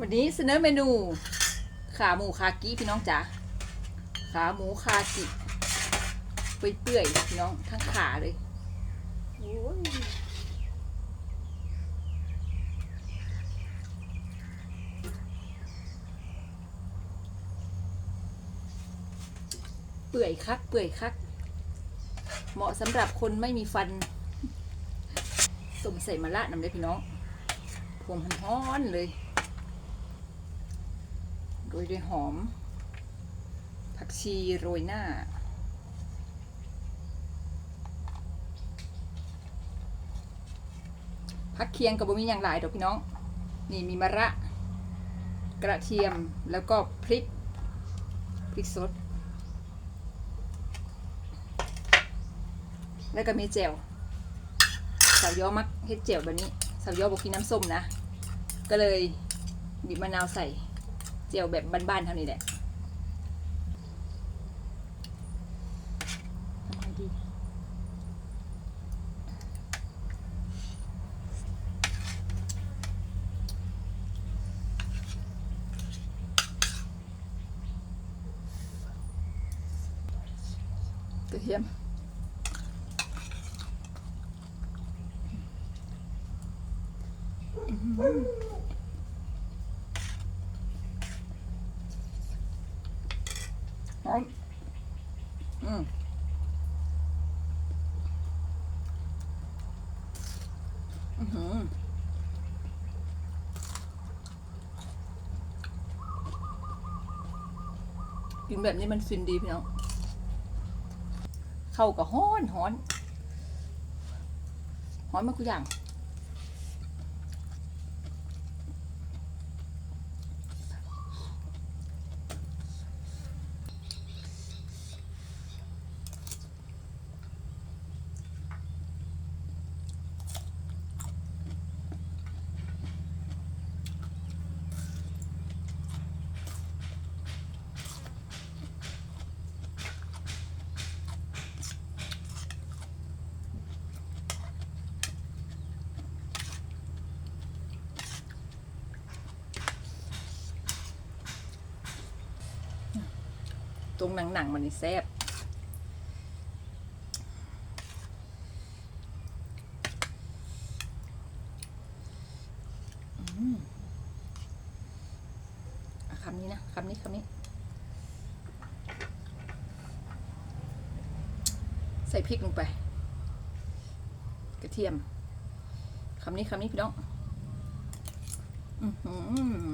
วันนี้เสนอเมนู ขาหมูคากิพี่น้องจ๋าขาหมูคากิเปื่อยๆพี่น้องทั้งขาเลยเปื่อยคักเปื่อยคัก เหมาะสำหรับคนไม่มีฟันต้มใส่มะระน้ำเลยพี่น้องพวงฮ้อนเลย โรยด้วยหอม ผักชีโรยหน้า ผักเคียงกับบะหมี่อย่างหลายดอกพี่น้อง นี่มีมะระ กระเทียมแล้วก็พริก พริกสด แล้วก็มีแจ่วสาวย้อมักเฮ็ดแจ่วแบบนี้สาวย้อบอกกินน้ำส้มนะ ก็เลยบีบมะนาวใส่ จียวแบบบ้านๆเท่านี้แหละทำไงดีกระเทียมหอม อืมอื้อหือกินแบบนี้มันฟินดีพี่น้องเข้ากับฮ้อนฮ้อนฮ้อนมากทุกอย่าง รงหนังๆมันนี่แซ่บคำนี้นะคำนี้คำนี้ ใส่พริกลงไป กระเทียมคำนี้คำนี้พี่น้อง อือหือ